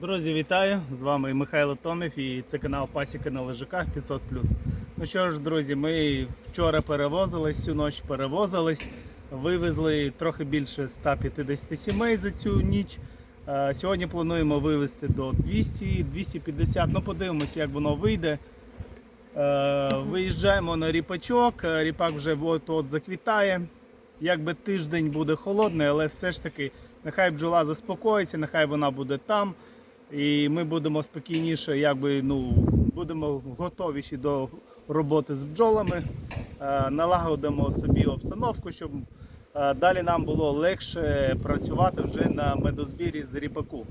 Друзі, вітаю! З вами Михайло Томів і це канал Пасіка на лежаках 500. Ну що ж, друзі, ми вчора перевозились, всю ніч перевозились, вивезли трохи більше 150 сімей за цю ніч. Е, Сьогодні плануємо вивезти до 200-250. Ну, подивимося, як воно вийде. Е, Виїжджаємо на ріпачок, е, ріпак вже от-от заквітає. Якби тиждень буде холодний, але все ж таки нехай бджола заспокоїться, нехай вона буде там. І ми будемо спокійніше, якби ну будемо готовіші до роботи з бджолами, е, налагодимо собі обстановку, щоб е, далі нам було легше працювати вже на медозбірі з ріпаку.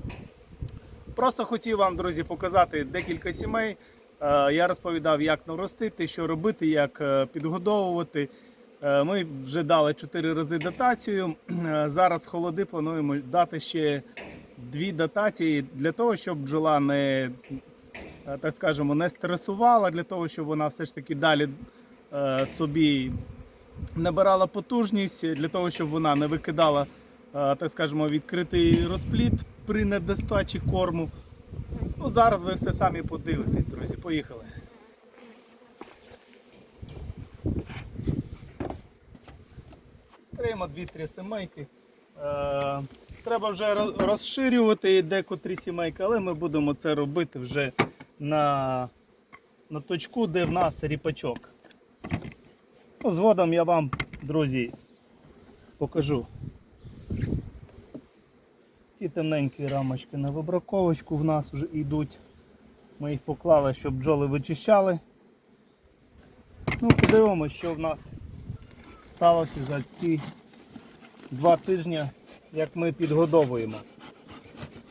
Просто хотів вам, друзі, показати декілька сімей. Е, Я розповідав, як наростити, що робити, як підгодовувати. Ми вже дали 4 рази дотацію. Зараз холоди плануємо дати ще дві дотації для того, щоб бджола не е, так скажемо, не стресувала, для того, щоб вона все ж таки далі е, собі набирала потужність, для того, щоб вона не викидала, е, так скажемо, відкритий розпліт при недостачі корму. Ну, зараз ви все самі подивитесь, друзі. Поїхали. Тримаємо дві-три сімейки. Треба вже розширювати декотрі сімейки, але ми будемо це робити вже на, на точку, де в нас ріпачок. Ну, згодом я вам, друзі, покажу. Ці тоненькі рамочки на вибраковочку в нас вже йдуть. Ми їх поклали, щоб бджоли вичищали. Ну, подивимося, що в нас сталося за ці два тижні, як ми підгодовуємо.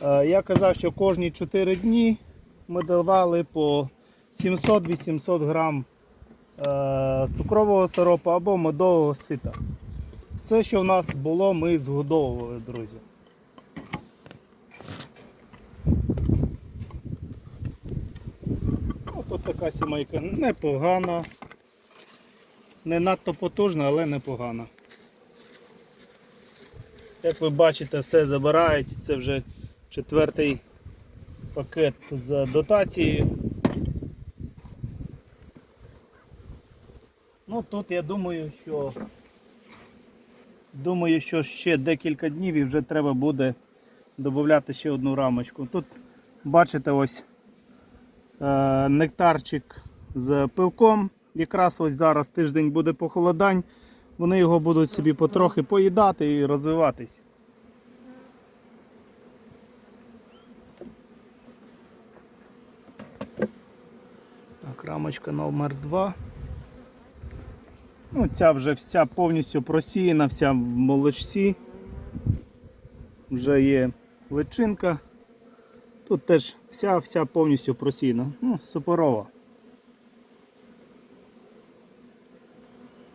Е, Я казав, що кожні 4 дні ми давали по 700-800 грам е, цукрового сиропу або медового сита. Все, що в нас було, ми згодовували, друзі. Ну, тут така сімейка непогана. Не надто потужна, але непогана. Як ви бачите, все забирають. Це вже четвертий пакет з дотацією. Ну тут я думаю, що думаю, що ще декілька днів і вже треба буде додати ще одну рамочку. Тут бачите ось е, нектарчик з пилком. Якраз ось зараз тиждень буде похолодань. Вони його будуть собі потрохи поїдати і розвиватись. Так, рамочка номер 2. Ну, ця вже вся повністю просіяна, вся в молочці. Вже є личинка. Тут теж вся вся повністю просіяна. Ну, суперова.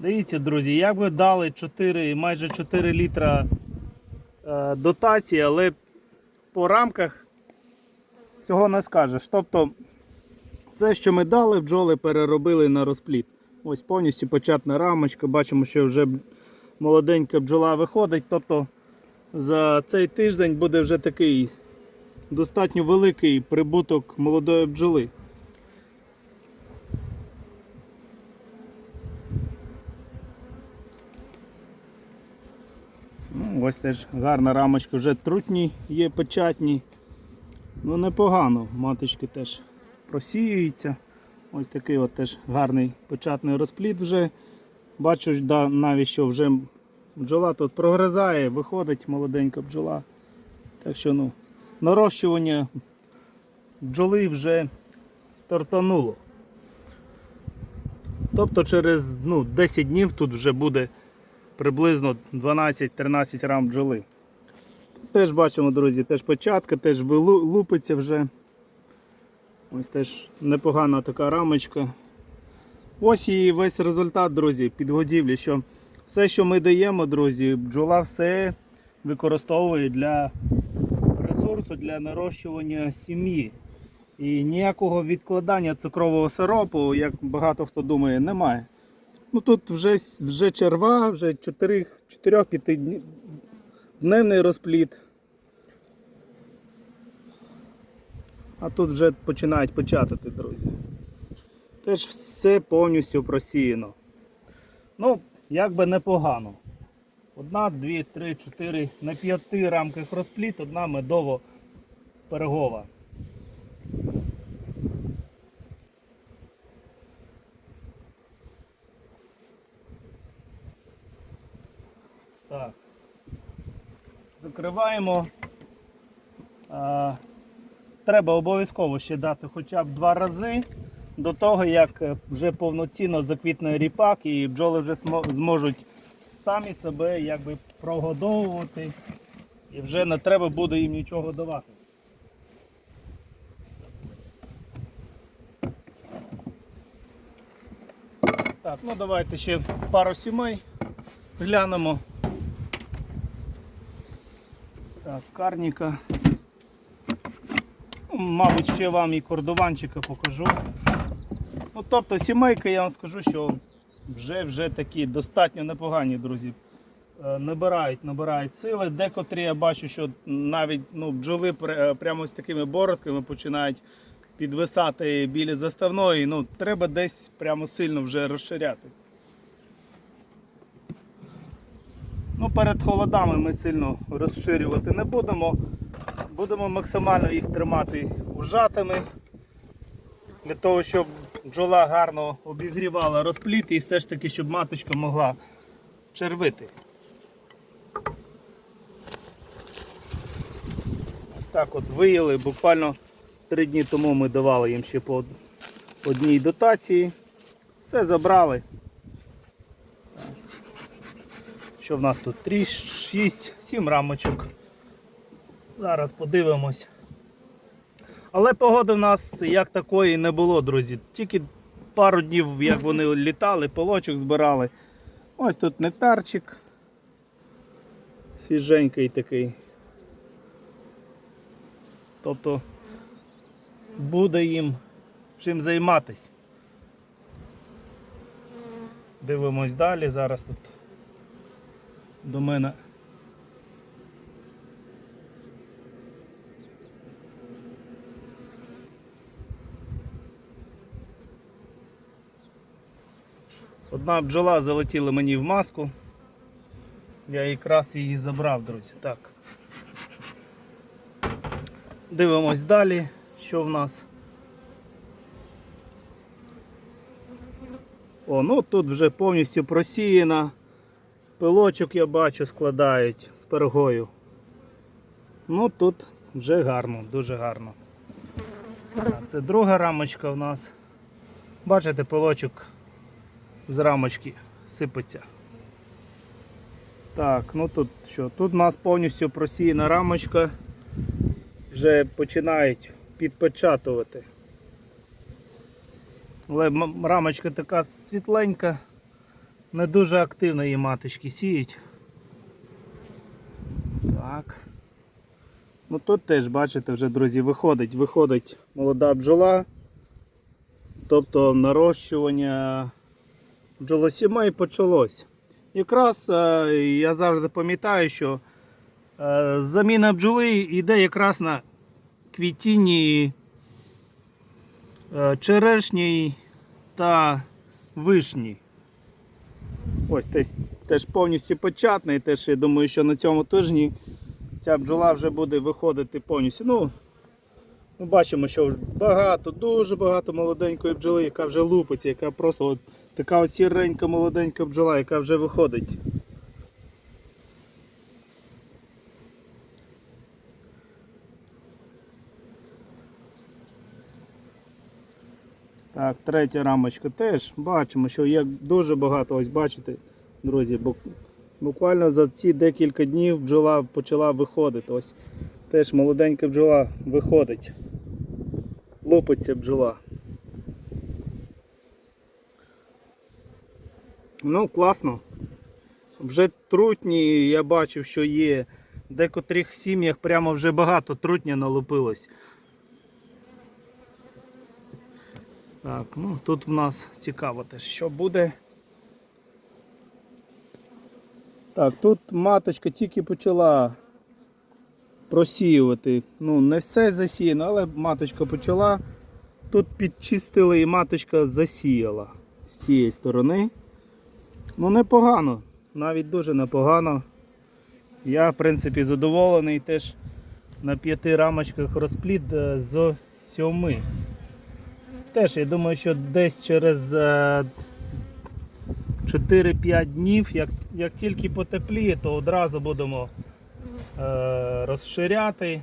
Дивіться, друзі, як ви дали 4, майже 4 літра е, дотації, але по рамках цього не скажеш. Тобто все, що ми дали, бджоли переробили на розпліт. Ось повністю початна рамочка. Бачимо, що вже молоденька бджола виходить. Тобто за цей тиждень буде вже такий достатньо великий прибуток молодої бджоли. Ось теж гарна рамочка, вже трутні є печатні. Ну непогано, маточки теж просіюються. Ось такий от теж гарний печатний розпліт вже. Бачу, да, навіть що вже бджола тут прогризає, виходить молоденька бджола. Так що ну, нарощування бджоли вже стартануло. Тобто через ну, 10 днів тут вже буде приблизно 12-13 рам бджоли. Теж бачимо, друзі, теж початка, теж вилу- лупиться вже. Ось теж непогана така рамочка. Ось і весь результат, друзі, підгодівлі. Що все, що ми даємо, друзі, бджола все використовує для ресурсу, для нарощування сім'ї. І ніякого відкладання цукрового сиропу, як багато хто думає, немає. Ну тут вже, вже черва, вже 4-5 дневний розпліт. А тут вже починають початати, друзі. Теж все повністю просіяно. Ну, як би непогано. Одна, дві, три, чотири, на п'яти рамках розпліт, одна медово Закриваємо. Треба обов'язково ще дати хоча б два рази до того, як е, вже повноцінно заквітне ріпак і бджоли вже зможуть самі себе якби прогодовувати і вже не треба буде їм нічого давати. Так, ну давайте ще пару сімей глянемо. Так, карніка. Мабуть, ще вам і кордованчика покажу. Ну, тобто сімейка, я вам скажу, що вже вже такі достатньо непогані, друзі. Е, Набирають, набирають сили. Декотрі я бачу, що навіть ну, бджоли прямо з такими бородками починають підвисати біля заставної. Ну, треба десь прямо сильно вже розширяти. Ну, перед холодами ми сильно розширювати не будемо. Будемо максимально їх тримати ужатими. Для того, щоб бджола гарно обігрівала розпліт і все ж таки, щоб маточка могла червити. Ось так от виїли. Буквально три дні тому ми давали їм ще по одній дотації. Все забрали. Що в нас тут? 3, 6, 7 рамочок. Зараз подивимось. Але погоди в нас як такої не було, друзі. Тільки пару днів, як вони літали, полочок збирали. Ось тут нектарчик. Свіженький такий. Тобто буде їм чим займатись. Дивимось далі. Зараз тут до мене. Одна бджола залетіла мені в маску. Я якраз її забрав, друзі. Так. Дивимось далі, що в нас. О, ну тут вже повністю просіяна. Пилочок я бачу складають з пергою. Ну тут вже гарно, дуже гарно. Так, це друга рамочка в нас. Бачите, пилочок з рамочки сипеться. Так, ну тут що? Тут у нас повністю просіяна рамочка. Вже починають підпечатувати. Але рамочка така світленька, не дуже активно її маточки сіють. Так. Ну тут теж, бачите, вже, друзі, виходить, виходить молода бджола. Тобто нарощування бджолосімей почалось. Якраз е, я завжди пам'ятаю, що е, заміна бджоли йде якраз на квітінні е, черешні та вишні. Ось теж, теж повністю початний. Теж я думаю, що на цьому тижні ця бджола вже буде виходити повністю. Ну, ми бачимо, що багато, дуже багато молоденької бджоли, яка вже лупиться, яка просто от, така от сіренька молоденька бджола, яка вже виходить. Так, третя рамочка теж бачимо, що є дуже багато, ось бачите, друзі, буквально за ці декілька днів бджола почала виходити. Ось теж молоденька бджола виходить. Лопиться бджола. Ну, класно. Вже трутні, я бачив, що є. В декотрих сім'ях прямо вже багато трутня налупилось. Так, ну тут в нас цікаво теж, що буде. Так, тут маточка тільки почала просіювати. Ну, не все засіяно, але маточка почала. Тут підчистили і маточка засіяла з цієї сторони. Ну, непогано, навіть дуже непогано. Я, в принципі, задоволений теж на п'яти рамочках розплід е, з сьоми. Теж я думаю, що десь через е, 4-5 днів, як, як тільки потепліє, то одразу будемо е, розширяти.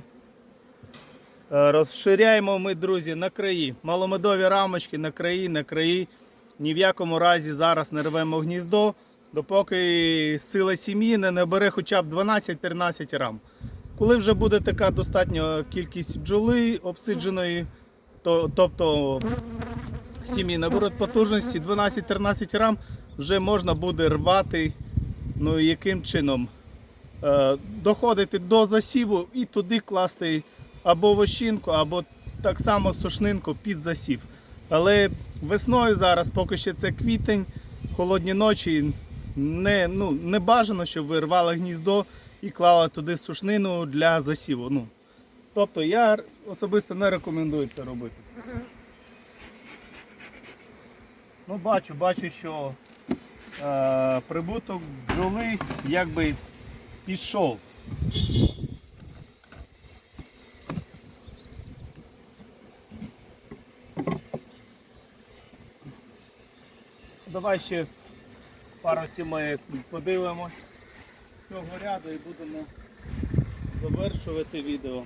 Е, розширяємо ми, друзі, на краї. Маломедові рамочки на краї, на краї. Ні в якому разі зараз не рвемо гніздо, допоки сила сім'ї не набере хоча б 12-13 рам. Коли вже буде така достатня кількість бджоли обсидженої, тобто сім'ї наберуть потужності 12-13 рам, вже можна буде рвати, ну яким чином е, доходити до засіву і туди класти або вощинку, або так само сушнинку під засів. Але весною зараз, поки ще це квітень, холодні ночі, не, ну, не бажано, щоб ви рвали гніздо і клали туди сушнину для засіву. Ну, тобто я особисто не рекомендую це робити. Ну, бачу, бачу, що е, прибуток бджоли якби пішов. Давай ще пару сімей подивимось цього ряду і будемо завершувати відео.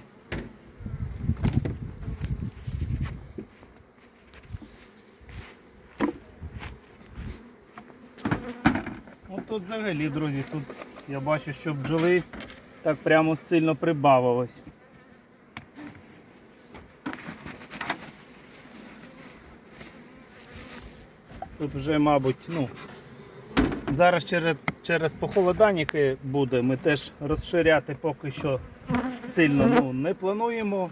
Ну тут взагалі, друзі, тут я бачу, що бджоли так прямо сильно прибавилось. Тут вже, мабуть, ну, зараз через, через похолодання, яке буде, ми теж розширяти поки що сильно ну, не плануємо.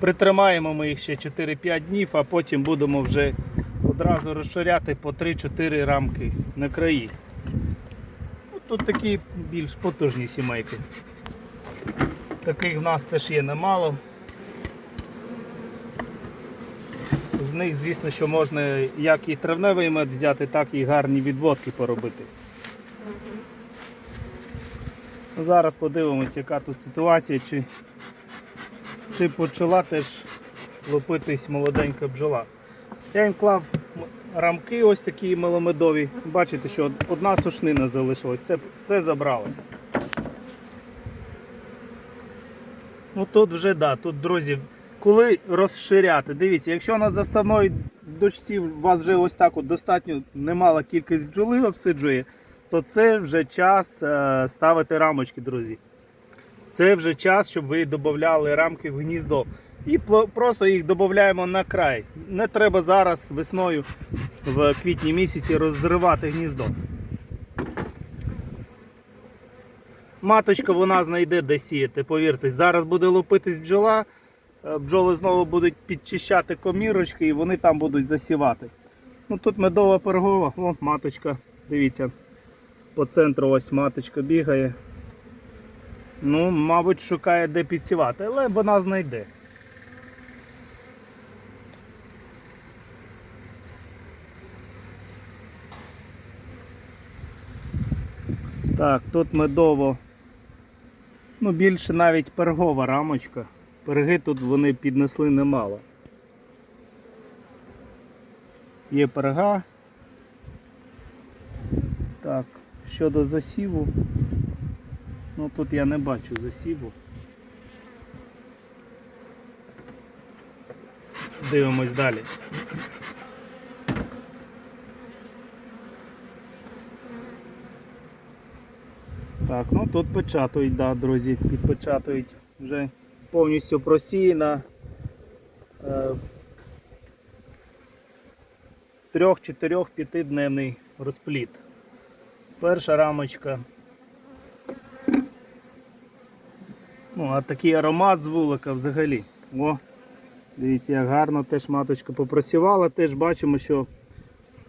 Притримаємо ми їх ще 4-5 днів, а потім будемо вже одразу розширяти по 3-4 рамки на краї. Ну, Тут такі більш потужні сімейки. Таких в нас теж є немало. З них, звісно, що можна як і травневий мед взяти, так і гарні відводки поробити. Зараз подивимось, яка тут ситуація, чи, чи почала теж лопитись молоденька бджола. Я їм клав рамки ось такі маломедові. Бачите, що одна сушнина залишилась, все, все забрали. Ну тут вже да, тут, друзі, коли розширяти, дивіться, якщо на заставної дочці у вас вже ось так от достатньо немала кількість бджоли обсиджує, то це вже час е, ставити рамочки, друзі. Це вже час, щоб ви додавали рамки в гніздо. І просто їх додаємо на край. Не треба зараз весною в квітні місяці розривати гніздо. Маточка вона знайде де сіяти, повірте. Зараз буде лупитись бджола, е, бджоли знову будуть підчищати комірочки і вони там будуть засівати. Ну Тут медова пергова, о, маточка, дивіться, по центру ось маточка бігає. Ну, мабуть, шукає де підсівати, але вона знайде. Так, тут медово. Ну, більше навіть пергова рамочка. Перги тут вони піднесли немало. Є перга. Так, щодо засіву. Ну тут я не бачу засіву. Дивимось далі. Так, ну тут печатують, да, друзі, підпечатують вже повністю просіяна. Е, трьох, чотирьох, п'ятидневний розпліт. Перша рамочка. Ну, а такий аромат з вулика взагалі. О, дивіться, як гарно теж маточка попрацювала. Теж бачимо, що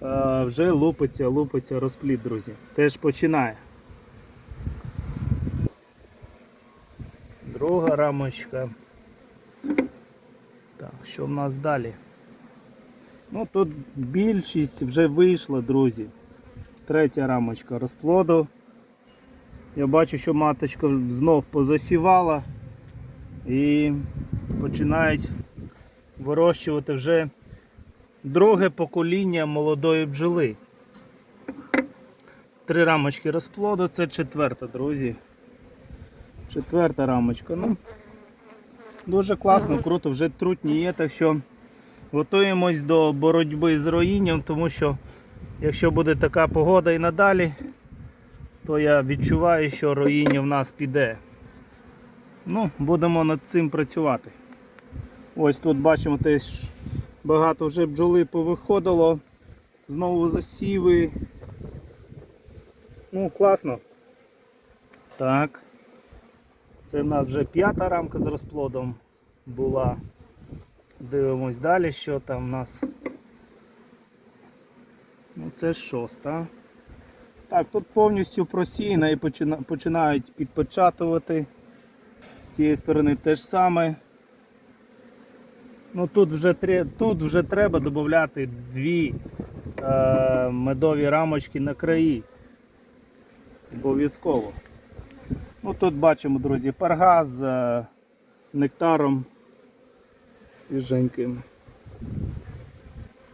е, вже лупиться, лупиться розпліт, друзі. Теж починає. Друга рамочка. Так, що в нас далі? Ну тут більшість вже вийшла, друзі. Третя рамочка розплоду. Я бачу, що маточка знов позасівала і починають вирощувати вже друге покоління молодої бджоли. Три рамочки розплоду, це четверта, друзі. Четверта рамочка. Ну, дуже класно, круто, вже трутні є, так що готуємось до боротьби з роїнням, тому що якщо буде така погода і надалі, то я відчуваю, що роїння в нас піде. Ну, будемо над цим працювати. Ось тут бачимо теж багато вже бджоли повиходило. Знову засіви. Ну, класно. Так. Це в нас вже п'ята рамка з розплодом була. Дивимось далі, що там в нас. Ну, це шоста. Так, тут повністю просіяно і починають підпечатувати. З цієї сторони те ж саме. Ну, тут, вже, тут вже треба додати дві е, медові рамочки на краї. Обов'язково. Ну, тут бачимо, друзі, парга з е, нектаром свіженьким.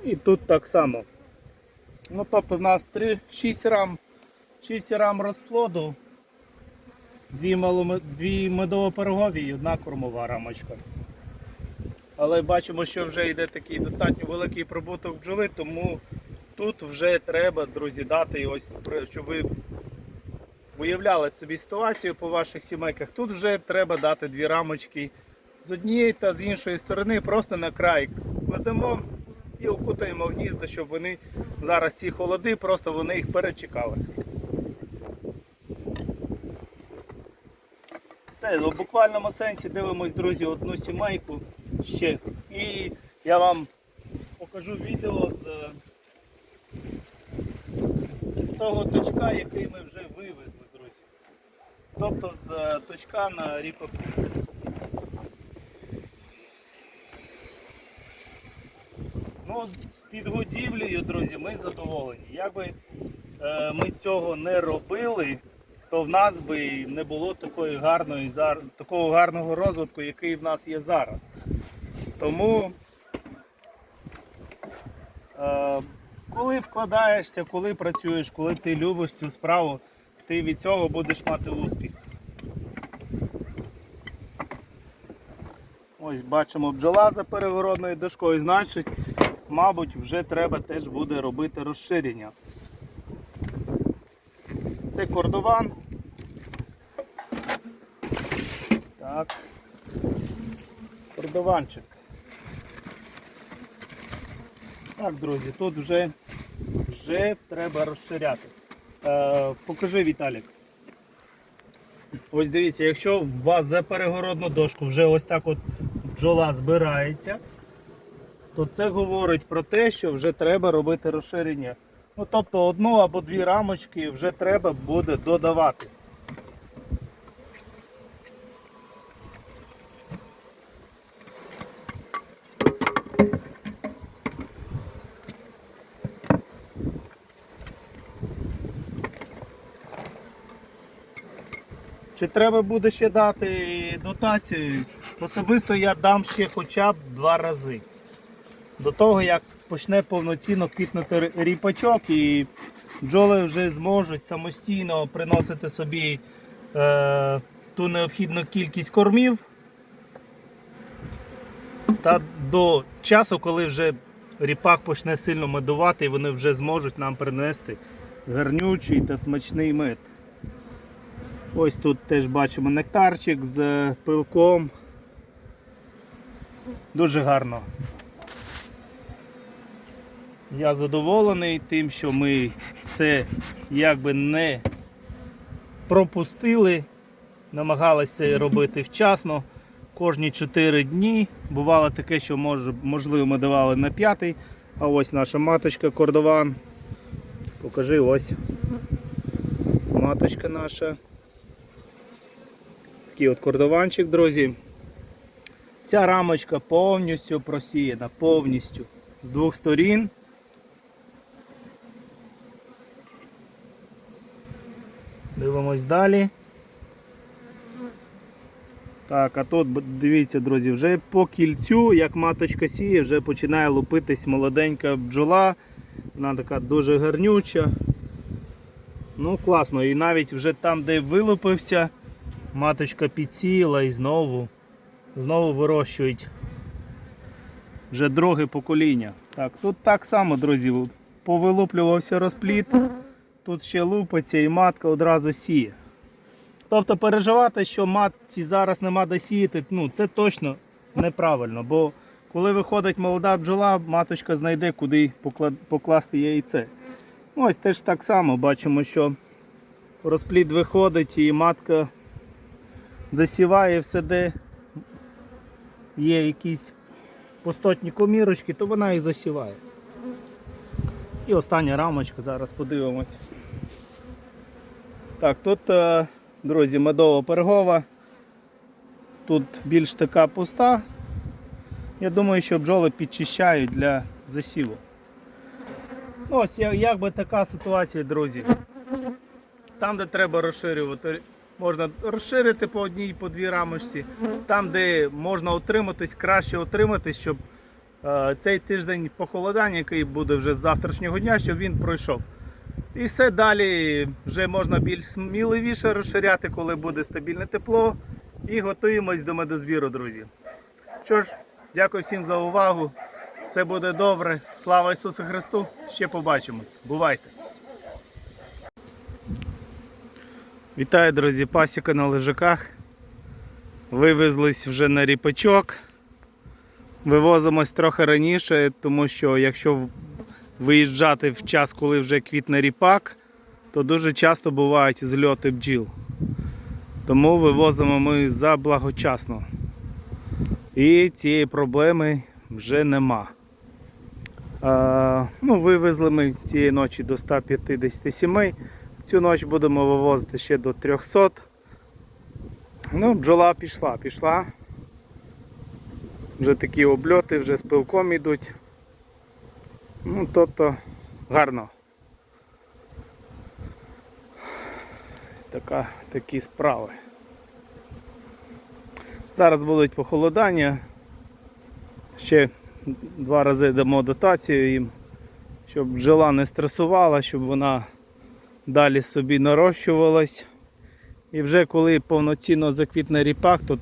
І тут так само. Ну, тобто в нас 3, 6 рам, 6 рам розплоду, дві, маломе- дві медово-пирогові і одна кормова рамочка. Але бачимо, що вже йде такий достатньо великий прибуток бджоли, тому тут вже треба, друзі, дати ось, щоб ви уявляли собі ситуацію по ваших сімейках. Тут вже треба дати дві рамочки з однієї та з іншої сторони, просто на край кладемо і окутаємо гнізда, щоб вони зараз ці холоди, просто вони їх перечекали. Все, в буквальному сенсі дивимось, друзі, одну сімейку ще. І я вам покажу відео з е, того точка, який ми вже. Тобто з е, точка на ріпаку. Ну, з підгодівлею, друзі, ми задоволені. Якби е, ми цього не робили, то в нас би не було такої гарної, такого гарного розвитку, який в нас є зараз. Тому, е, коли вкладаєшся, коли працюєш, коли ти любиш цю справу, ти від цього будеш мати успіх. Ось бачимо бджола за перегородною дошкою, значить, мабуть, вже треба теж буде робити розширення. Це кордован. Так. Кордованчик. Так, друзі, тут вже, вже треба розширяти. Е, покажи, Віталік. Ось дивіться, якщо у вас за перегородну дошку вже ось так от бджола збирається, то це говорить про те, що вже треба робити розширення. Ну, тобто одну або дві рамочки вже треба буде додавати. Треба буде ще дати дотацію? Особисто я дам ще хоча б два рази. До того, як почне повноцінно квітнути ріпачок і бджоли вже зможуть самостійно приносити собі е, ту необхідну кількість кормів. Та до часу, коли вже ріпак почне сильно медувати і вони вже зможуть нам принести гарнючий та смачний мед. Ось тут теж бачимо нектарчик з пилком. Дуже гарно. Я задоволений тим, що ми це якби не пропустили, намагалися робити вчасно. Кожні 4 дні. Бувало таке, що можливо ми давали на п'ятий. А ось наша маточка кордован. Покажи ось. Маточка наша. Такий от кордованчик, друзі. Вся рамочка повністю просіяна, повністю. З двох сторін. Дивимось далі. Так, а тут дивіться, друзі, вже по кільцю, як маточка сіє, вже починає лупитись молоденька бджола. Вона така дуже гарнюча. Ну, класно. І навіть вже там, де вилупився, маточка підсіяла і знову, знову вирощують вже друге покоління. Так, тут так само, друзі, повилуплювався розпліт, тут ще лупиться і матка одразу сіє. Тобто переживати, що матці зараз нема де сіяти, ну це точно неправильно, бо коли виходить молода бджола, маточка знайде, куди покласти яйце. Ось теж так само бачимо, що розплід виходить і матка засіває все, де є якісь пустотні комірочки, то вона і засіває. І остання рамочка, зараз подивимось. Так, тут, е, друзі, медово пергова. Тут більш така пуста. Я думаю, що бджоли підчищають для засіву. Ну, Ось як би така ситуація, друзі. Там, де треба розширювати, можна розширити по одній, по дві рамочці. Там, де можна отриматись, краще отриматись, щоб е, цей тиждень похолодання, який буде вже з завтрашнього дня, щоб він пройшов. І все далі вже можна більш сміливіше розширяти, коли буде стабільне тепло. І готуємось до медозбіру, друзі. Що ж, дякую всім за увагу. Все буде добре. Слава Ісусу Христу! Ще побачимось. Бувайте! Вітаю, друзі! Пасіка на лежаках. Вивезлись вже на ріпачок. Вивозимось трохи раніше, тому що якщо виїжджати в час, коли вже квітне ріпак, то дуже часто бувають зльоти бджіл. Тому вивозимо ми заблагочасно. І цієї проблеми вже нема. А, ну, вивезли ми цієї ночі до 157. Цю ніч будемо вивозити ще до 300. Ну, бджола пішла, пішла. Вже такі обльоти, вже з пилком йдуть. Ну, тобто гарно. Ось така, такі справи. Зараз будуть похолодання. Ще два рази дамо дотацію їм, щоб бджола не стресувала, щоб вона далі собі нарощувалась. І вже коли повноцінно заквітне ріпак, то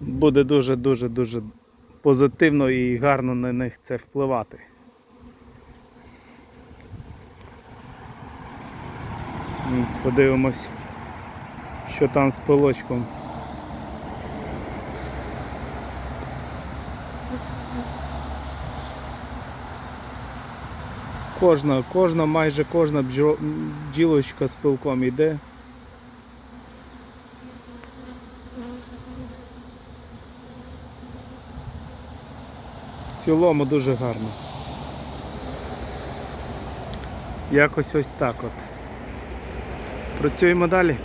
буде дуже-дуже дуже позитивно і гарно на них це впливати. Подивимось, що там з пилочком. Кожна, кожна, майже кожна бджілочка з пилком йде. В цілому дуже гарно. Якось ось так от. Працюємо далі.